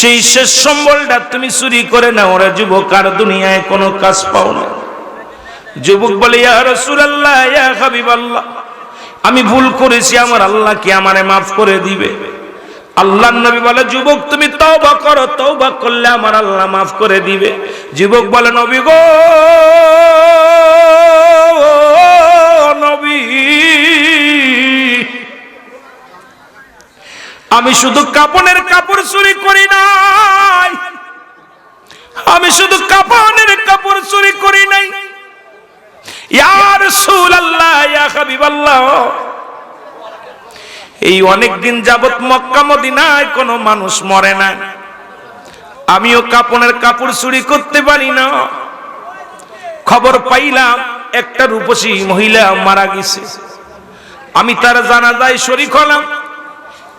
সেই শেষ সম্বলটা তুমি চুরি করে নাও। ওরা যুবক, আর দুনিয়ায় কোনো কাজ পাও না। যুবক বলে আমি ভুল করেছি, আমার আল্লাহ কি আমারে মাফ করে দিবে? আল্লাহ নবী বলে, যুবক, তুমি তওবা করো, তওবা করলে আমার আল্লাহ মাফ করে দিবে। যুবক বলে, নবী গো আমি শুধু কাপনের কাপড় চুরি করি নাই। আমি শুধু কাপনের কাপড় চুরি করি নাই। ইয়ার ইয়া এই অনেক দিন যাবত মক্কা মদিনায় কোনো মানুষ মরে না। আমিও কাপনের কাপড় চুরি করতে পারি না। খবর পাইলাম, একটা রূপসী মহিলা মারা গেছে। আমি তার জানাজায় শরিক হলাম।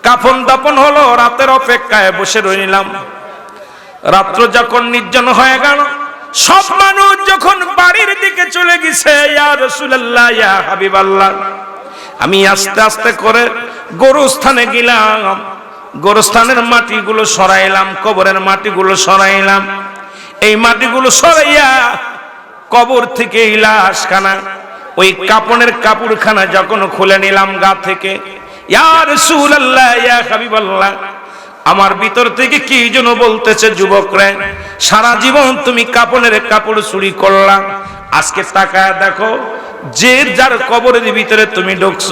কাফন দাপন হলো, রাতের অপেক্ষায় বসে রইলাম। রাত্র যখন নির্জন হয়ে গেল, সব মানুষ যখন বাড়ির দিকে চলে গেছে, ইয়া হাবিবাল্লাহ, আমি আস্তে আস্তে করে গোরস্থানে গেলাম। গোরস্থানের মাটিগুলো সরাইলাম, কবরের মাটিগুলো সরাইলাম। এই মাটিগুলো সরাইয়া কবর থেকে এই লাশখানা ওই কাপনের কাপড়খানা যখন খুলে নিলাম গা থেকে আমার ভিতর থেকে কি যেন বলতেছে যুবকরা, সারা জীবন তুমি কাপড়ের কাপড় চুরি করলাম আজকে টাকা দেখো, যে যার কবরের ভিতরে তুমি ঢুকছ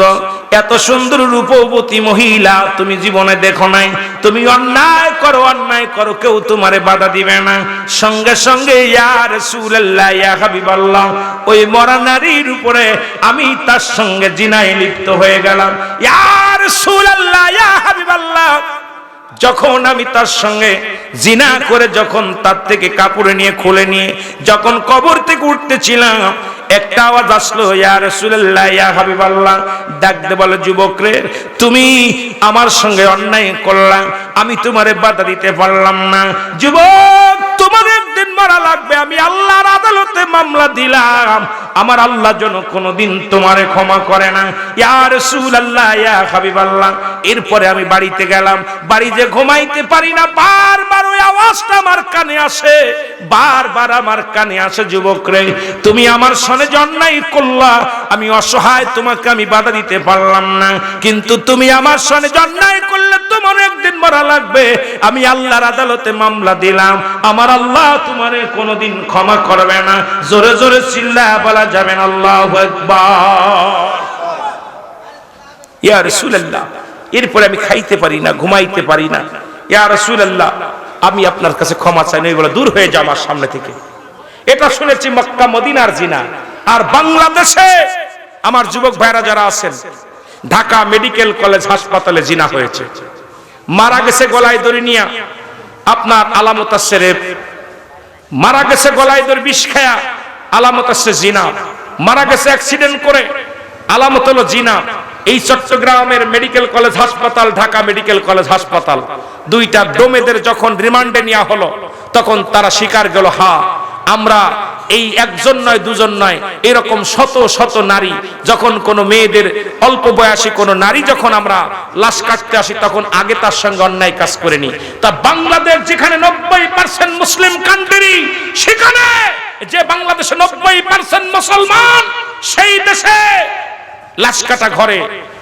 এত সুন্দর রূপবতী মহিলা, তুমি জীবনে দেখো নাই। তুমি অন্যায় করো অন্যায় করো, কেউ তোমারে বাধা দিবে না। সঙ্গে সঙ্গে ইয়ার সুল্লাহ ইয়া হাবিবাল্লাহ, ওই মরা নারীর উপরে আমি তার সঙ্গে জিনায় লিপ্ত হয়ে গেলাম। ইয়ার সুল্লাহ ইয়া হাবিবাল্লাহ, যখন আমি তার সঙ্গে জিনা করে যখন তার থেকে কাপড়ে নিয়ে খুলে নিয়ে, যখন কবর থেকে উঠতেছিলাম একটা আওয়াজ আসলো, ইয়া রাসূলুল্লাহ, ইয়া হাবিবাল্লাহ। ডাকতে বলে, যুবকরে, তুমি আমার সঙ্গে অন্যায় করলাম আমি তোমারে বাধা দিতে পারলাম না। যুবক তোমার একদিন মারা লাগবে, আমি আল্লাহর আদালতে মামলা দিলাম। আমার আল্লাহ যেন কোনোদিন তোমারে ক্ষমা করে না। ইয়া রাসূলুল্লাহ, ইয়া হাবিবাল্লাহ, এরপরে আমি বাড়িতে গেলাম। বাড়ি যে ঘুমাইতে পারি না, বারবার ওই আওয়াজটা আমার কানে আসে। বারবার আমার কানে আসে, যুবক রে, তুমি আমার সনে করলা। আমি অসহায়, তোমাকে আমি বাধা দিতে পারলাম না। কিন্তু তুমি আমার সনে জন্নাই করলে তোমার একদিন মরা লাগবে। আমি আল্লাহর আদালতে মামলা দিলাম। আমার আল্লাহ তোমারে কোনোদিন ক্ষমা করবে না। জোরে জোরে চিল্লা বলা যাবে না, আল্লাহু ইয়া রাসূলুল্লাহ, এরপরে আমি খাইতে পারি না, ঘুমাইতে পারি না। ইয়া রাসূলুল্লাহ, আমি আপনার কাছে ক্ষমা চাই না এগুলো দূর হয়ে যাও আমার সামনে থেকে। এটা শুনেছি মক্কা মদিনার জিনা। আর বাংলাদেশে আমার যুবক ভাইরা যারা আছেন, ঢাকা মেডিকেল কলেজ হাসপাতালে জিনা হয়েছে। মারা গেছে গলায় দড়ি নিয়ে। আপনার আলামত সেরে মারা গেছে গলায় দর বিষ খায়া, আলামত আছে জিনা। মারা গেছে অ্যাক্সিডেন্ট করে, আলামত হলো জিনা। এই চট্টগ্রামের মেডিকেল কলেজ হাসপাতাল, ঢাকা মেডিকেল কলেজ হাসপাতাল। দুইটা ডোমেদের যখন রিমান্ডে নেওয়া হলো, তখন তারা স্বীকার গেল, হা, আমরা এই একজন নয়, দুজন নয়, এরকম শত শত নারী, যখন কোনো মেয়েদের অল্প বয়সী কোনো নারী যখন আমরা লাশ কাটতে আসি, তখন আগে তার সঙ্গে অন্যায় কাজ করে নি তা বাংলাদেশ যেখানে নব্বই পার্সেন্ট মুসলিম কান্ট্রি সেখানে যে বাংলাদেশে নব্বই পার্সেন্ট মুসলমান, সেই দেশে লাশ কাটা ঘরে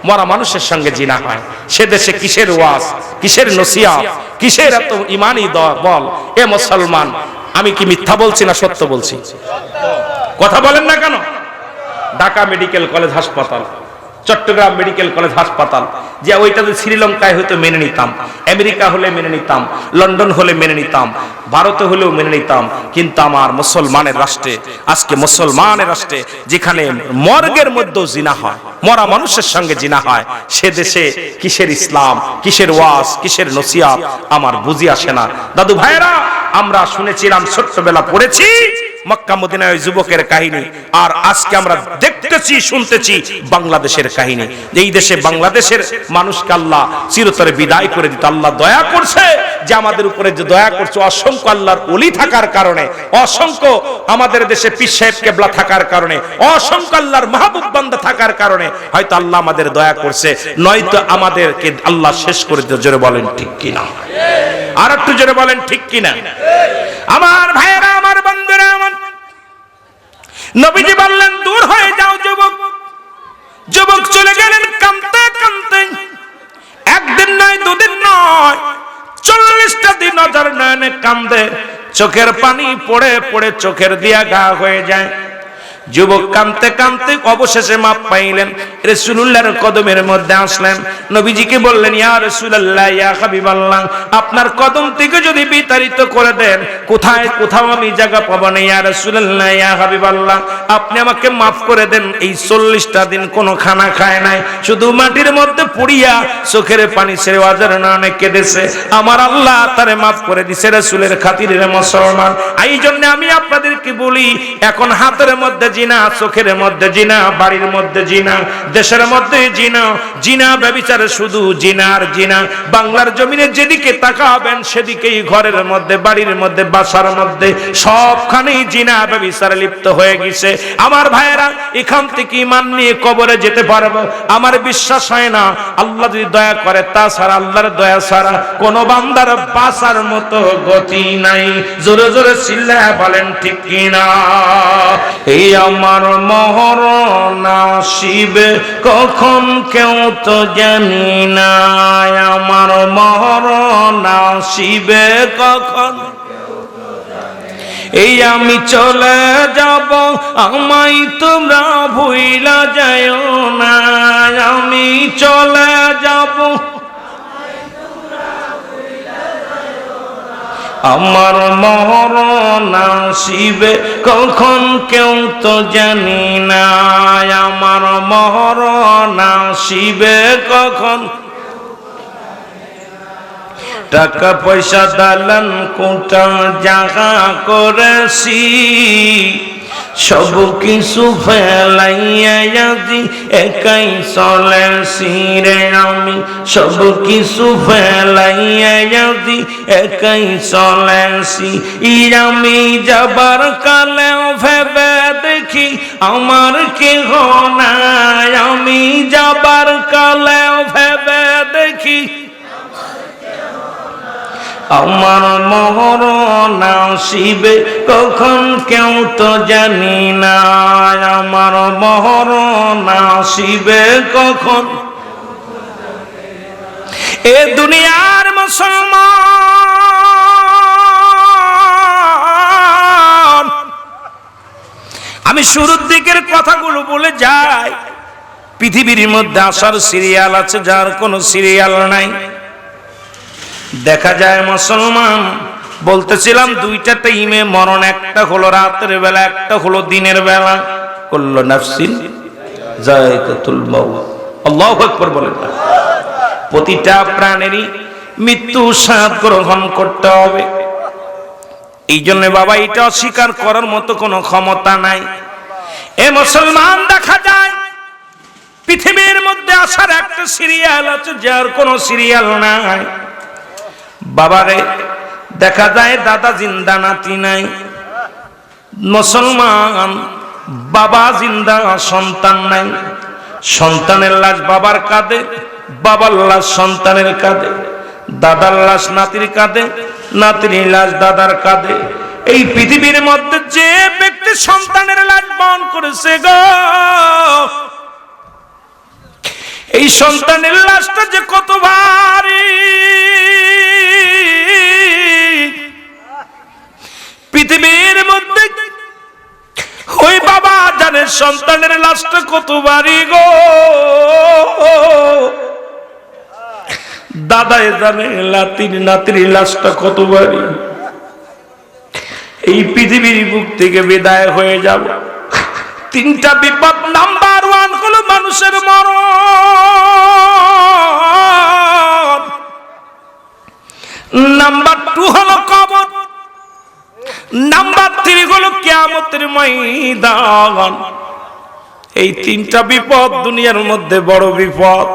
মরা মানুষের সঙ্গে জিনা হয়। সে দেশে কিসের ওয়াজ, কিসের নসিয়া কিসের এত ইমানই বল? এ মুসলমান আমি কি মিথ্যা বলছি না সত্য বলছি? কথা বলেন না কেন? ঢাকা মেডিকেল কলেজ হাসপাতাল। চট্টগ্রাম মেডিকেল কলেজ হাসপাতাল, যে ওইটা যদি শ্রীলঙ্কায় হয়তো মেনে নিতাম, আমেরিকা হলে মেনে নিতাম, লন্ডন হলে মেনে নিতাম, ভারতে হলেও মেনে নিতাম, কিন্তু আমার মুসলমানের রাষ্ট্রে, আজকে মুসলমানের রাষ্ট্রে যেখানে মর্গের মধ্যেও জিনা হয়, মরা মানুষের সঙ্গে জিনা হয়, সে দেশে কিসের ইসলাম, কিসের ওয়াজ, কিসের নসিয়াত আমার বুঝি আসে না। দাদু ভাইরা আমরা শুনেছিলাম ছোট্টবেলা পড়েছি মক্কা মদিনায় ওই যুবকের কাহিনী। আর আজকে আমরা দেখতেছি, শুনতেছি বাংলাদেশের কাহিনী। এই দেশে বাংলাদেশের মানুষকে আল্লাহ চিরতরে বিদায় করে দিতে আল্লাহ দয়া করছে যে আমাদের উপরে যে দয়া করছে, অসংখ্য আল্লাহর অলি থাকার কারণে, অসংখ্য আমাদের দেশে পীর কেবলা থাকার কারণে, অসংখ্য আল্লাহর মাহবুব বান্দা থাকার কারণে হয়তো আল্লাহ আমাদের দয়া করছে, নয়তো আমাদেরকে আল্লাহ শেষ করে দিতে জোরে বলেন ঠিক কিনা? আর একটু জোরে বলেন ঠিক কিনা? আমার আমার নবীজি বললেন, দূর হয়ে যাও যুবক। যুবক চলে গেলেন কামতে কামতে একদিন নয়, দুদিন নয়, চল্লিশটা দিন নজর নয়নে কান্দে চোখের পানি পড়ে পড়ে চোখের দিয়া গা হয়ে যায়। যুবক কামতে কামতে অবশেষে মাপ পাইলেন রসুল্লাহর কদমের মধ্যে আসলেন। নবীজিকে বললেন, ইয়া রসুল্লাহ ইয়া হাবিবাল্লাহ, আপনার কদম থেকে যদি বিতাড়িত করে দেন, কোথায় কোথাও আমি জায়গা পাবো না। ইয়া রসুল্লাহ ইয়া হাবিবাল্লাহ, আপনি আমাকে মাফ করে দেন, এই চল্লিশটা দিন কোনো খানা খায় নাই। শুধু মাটির মধ্যে পুড়িয়া চোখের পানি ছেড়ে ওয়াজার নানে কেঁদেছে। আমার আল্লাহ তারে মাফ করে দিছে, রসুলের খাতিরের মুসলমান। এই জন্য আমি আপনাদেরকে বলি, এখন হাতের মধ্যে জিনা, চোখের মধ্যে জিনা, বাড়ির মধ্যে জিনা, দেশের মধ্যে জিনা জিনা ব্যবিচারে শুধু জিনার জিনা। বাংলার জমিনে যেদিকে তাকাবেন, সেদিকেই ঘরের মধ্যে, বাড়ির মধ্যে, বাসার মধ্যে সবখানেই জিনা ব্যবিচারে লিপ্ত হয়ে গেছে। আমার ভাইয়েরা, এখান থেকে ইমান নিয়ে কবরে যেতে পারব? আমার বিশ্বাস হয় না। আল্লাহ যদি দয়া করে তা ছাড়া আল্লাহর দয়া ছাড়া কোন বান্দার বাসার মতো গতি নাই। জোরে জোরে চিল্লা বলেন, ঠিক কিনা? এই আমার মহর শিবে কখন কেউ তো জানি না আমার মহর শিবে কখন এই আমি চলে যাব আমাই তোমরা ভুইলা যায় না আমি চলে যাব আমার মরণ শিবে কখন কেউ তো জানি না। আমার মরণ শিবে কখন? টাকা পয়সা দালান কোটা জাগা করেছি। সব কিছু ফেলাইয়া যদি একাই চলেছি রে আমি। সব কিছু ফেলাইয়া যদি একাই চলেছি ই আমি যাবার কালেও ভেবে দেখি আমার কেহ নাই। আমি যাবার কালেও ভেবে আমার মোহর শিবে কখন কেউ তো জানি না। আমার মোহর শিবে কখন? এ দুনিয়ার মুসলমান। আমি শুরুর দিকের কথাগুলো বলে যাই। পৃথিবীর মধ্যে আসার সিরিয়াল আছে, যার কোনো সিরিয়াল নাই। দেখা যায় মুসলমান, বলতেছিলাম দুইটা টাইমে মরণ, একটা হলো রাতের বেলা, একটা হলো দিনের বেলা। করল নাফসিল জায়গাতুল মাউত। আল্লাহু আকবার বলেন প্রতিটা প্রাণেরই মৃত্যু স্বাদ গ্রহণ করতে হবে। এই জন্য বাবা, এটা অস্বীকার করার মতো কোনো ক্ষমতা নাই। এ মুসলমান, দেখা যায় পৃথিবীর মধ্যে আসার একটা সিরিয়াল আছে, যার কোনো সিরিয়াল নাই। বাবারে, দেখা যায় দাদা জিন্দা নাতি নাই। মুসলমান, বাবা জিন্দা, সন্তান নাই। সন্তানের লাশ বাবার কাঁধে, বাবার লাশ সন্তানের কাঁধে, দাদার লাশ নাতির কাঁধে, নাতির লাশ দাদার কাঁধে। এই পৃথিবীর মধ্যে যে ব্যক্তি সন্তানের লাশ বহন করেছে গো, এই সন্তানের লাশটা যে কত ভারী। পৃথিবীর মধ্যে ওই বাবা জানের সন্তানের লাশটা কত বাড়ি গো? দাদায় জানে নাতির নাতির লাশটা কত বাড়ি এই পৃথিবীর বুক থেকে বিদায় হয়ে যাব। তিনটা বিপদ, নাম্বার ওয়ান হলো মানুষের মরণ। কেয়ামতের ময়দান। এই তিনটা বিপদ দুনিয়ার মধ্যে বড় বিপদ।